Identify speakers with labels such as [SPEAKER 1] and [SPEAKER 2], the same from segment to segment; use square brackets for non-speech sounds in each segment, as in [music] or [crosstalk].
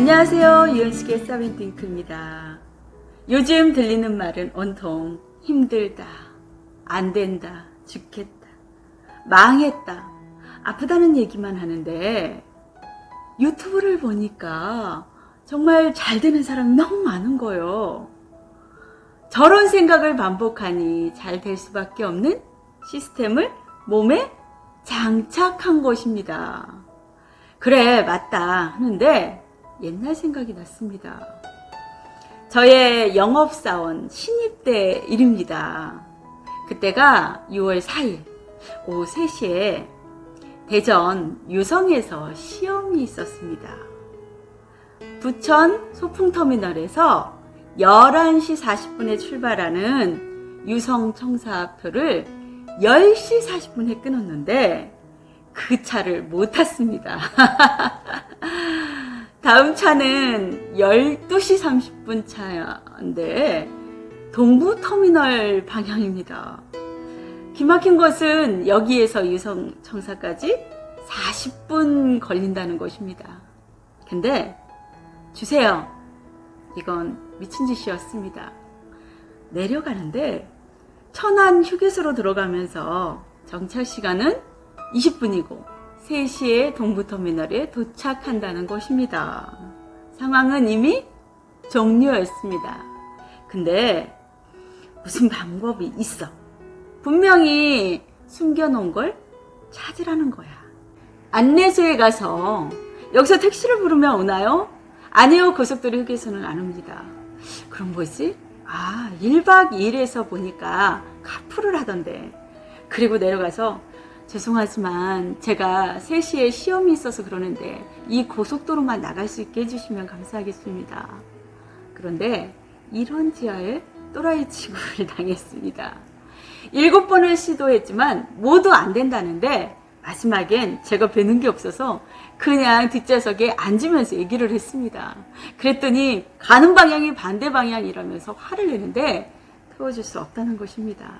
[SPEAKER 1] 안녕하세요. 유연식의 사빈딩크입니다. 요즘 들리는 말은 온통 힘들다, 안 된다, 죽겠다, 망했다, 아프다는 얘기만 하는데 유튜브를 보니까 정말 잘 되는 사람이 너무 많은 거예요. 저런 생각을 반복하니 잘 될 수밖에 없는 시스템을 몸에 장착한 것입니다. 그래, 맞다 하는데 옛날 생각이 났습니다. 저의 영업사원 신입 때 일입니다. 그때가 6월 4일 오후 3시에 대전 유성에서 시험이 있었습니다. 부천 소풍터미널에서 11시 40분에 출발하는 유성 청사표를 10시 40분에 끊었는데 그 차를 못 탔습니다. [laughs] 다음 차는 12시 30분 차인데 동부터미널 방향입니다. 기막힌 것은 여기에서 유성 청사까지 40분 걸린다는 것입니다. 근데 주세요. 이건 미친 짓이었습니다. 내려가는데 천안 휴게소로 들어가면서 정차 시간은 20분이고 3시에 동부터미널에 도착한다는 것입니다. 상황은 이미 종료였습니다. 근데 무슨 방법이 있어. 분명히 숨겨놓은 걸 찾으라는 거야. 안내소에 가서 여기서 택시를 부르면 오나요? 아니요, 고속도로 휴게소는 안 옵니다. 그럼 뭐지? 아, 1박 2일에서 보니까 카풀을 하던데. 그리고 내려가서 죄송하지만 제가 3시에 시험이 있어서 그러는데 이 고속도로만 나갈 수 있게 해주시면 감사하겠습니다. 그런데 이런 지하에 또라이 취급을 [laughs] 당했습니다. 일곱 번을 시도했지만 모두 안 된다는데 마지막엔 제가 뵈는 게 없어서 그냥 뒷좌석에 앉으면서 얘기를 했습니다. 그랬더니 가는 방향이 반대 방향이라면서 화를 내는데 태워줄 수 없다는 것입니다.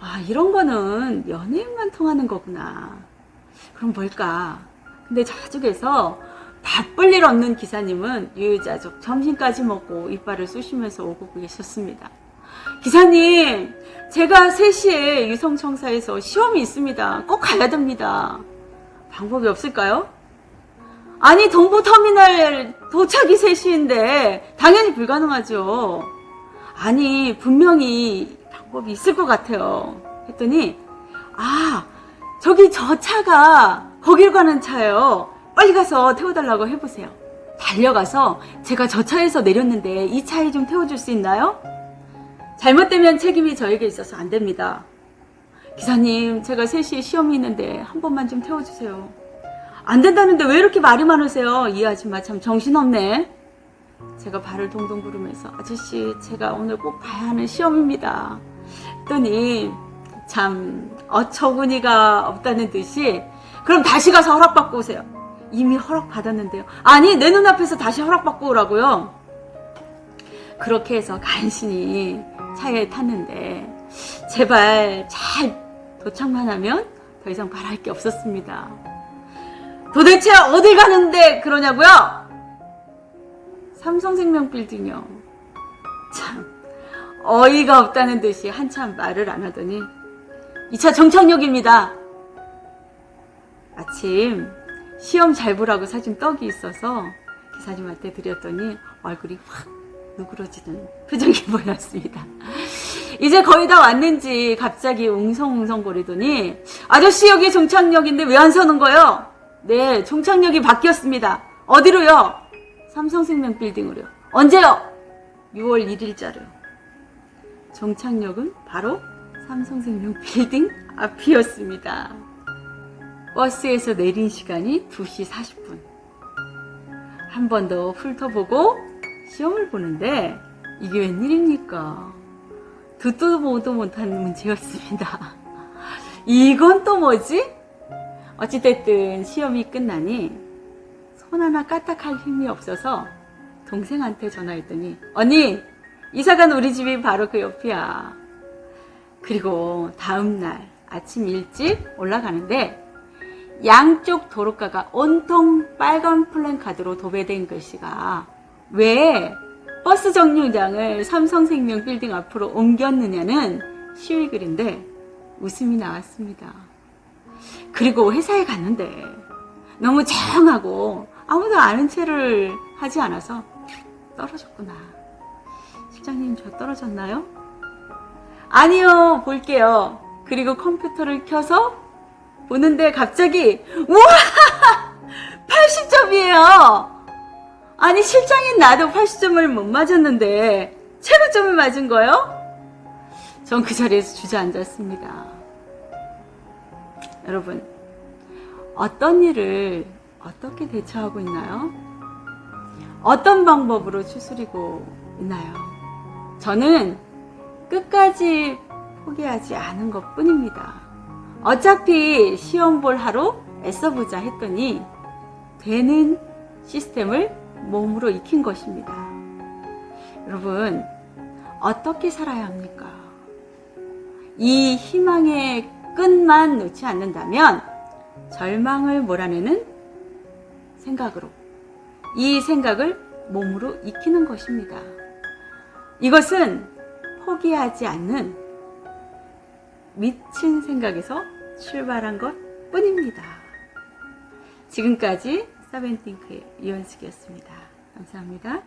[SPEAKER 1] 아, 이런 거는 연예인만 통하는 거구나. 그럼 뭘까? 근데 저쪽에서 바쁠 일 없는 기사님은 유유자적 점심까지 먹고 이빨을 쑤시면서 오고 계셨습니다. 기사님, 제가 3시에 유성청사에서 시험이 있습니다. 꼭 가야 됩니다. 방법이 없을까요? 아니, 동부터미널 도착이 3시인데 당연히 불가능하죠. 아니, 분명히 방법이 있을 것 같아요. 했더니, 아, 저기 저 차가 거길 가는 차예요. 빨리 가서 태워달라고 해보세요. 달려가서 제가 저 차에서 내렸는데 이 차에 좀 태워줄 수 있나요? 잘못되면 책임이 저에게 있어서 안 됩니다. 기사님, 제가 3시에 시험이 있는데 한 번만 좀 태워주세요. 안 된다는데 왜 이렇게 말이 많으세요? 이 아줌마 참 정신없네. 제가 발을 동동 구르면서 아저씨, 제가 오늘 꼭 봐야 하는 시험입니다. 했더니 참 어처구니가 없다는 듯이 그럼 다시 가서 허락받고 오세요. 이미 허락받았는데요. 아니, 내 눈앞에서 다시 허락받고 오라고요. 그렇게 해서 간신히 차에 탔는데 제발 잘 도착만 하면 더 이상 바랄 게 없었습니다. 도대체 어딜 가는데 그러냐고요? 삼성생명 빌딩이요. 참 어이가 없다는 듯이 한참 말을 안 하더니 2차 정착역입니다. 아침 시험 잘 보라고 사준 떡이 있어서 기사님한테 드렸더니 얼굴이 확 누그러지는 표정이 [laughs] 보였습니다. 이제 거의 다 왔는지 갑자기 웅성웅성 거리더니 아저씨 여기 종착역인데 왜 안 서는 거요? 네, 종착역이 바뀌었습니다. 어디로요? 삼성생명 빌딩으로요. 언제요? 6월 1일자로요. 종착역은 바로 삼성생명 빌딩 앞이었습니다. 버스에서 내린 시간이 2시 40분. 한 번 더 훑어보고 시험을 보는데 이게 웬일입니까? 듣도 보도 못하는 문제였습니다. 이건 또 뭐지? 어찌됐든 시험이 끝나니 손 하나 까딱할 힘이 없어서 동생한테 전화했더니 언니 이사간 우리 집이 바로 그 옆이야. 그리고 다음날 아침 일찍 올라가는데 양쪽 도로가가 온통 빨간 플랜카드로 도배된 글씨가 왜 버스 정류장을 삼성생명 빌딩 앞으로 옮겼느냐는 시위 글인데 웃음이 나왔습니다. 그리고 회사에 갔는데 너무 조용하고 아무도 아는 체를 하지 않아서 떨어졌구나. 실장님 저 떨어졌나요? 아니요 볼게요. 그리고 컴퓨터를 켜서 보는데 갑자기 우와 [laughs] 80점이에요. 아니 실장인 나도 80점을 못 맞았는데 최고점을 맞은 거요? 전 그 자리에서 주저앉았습니다. 여러분 어떤 일을 어떻게 대처하고 있나요? 어떤 방법으로 추스리고 있나요? 저는 끝까지 포기하지 않은 것 뿐입니다. 어차피 시험 볼 하루 애써보자 했더니 되는 시스템을 몸으로 익힌 것입니다. 여러분, 어떻게 살아야 합니까? 이 희망의 끈만 놓지 않는다면 절망을 몰아내는 생각으로 이 생각을 몸으로 익히는 것입니다. 이것은 포기하지 않는 미친 생각에서 출발한 것 뿐입니다. 지금까지 서벤팅크의 이현숙이었습니다. 감사합니다.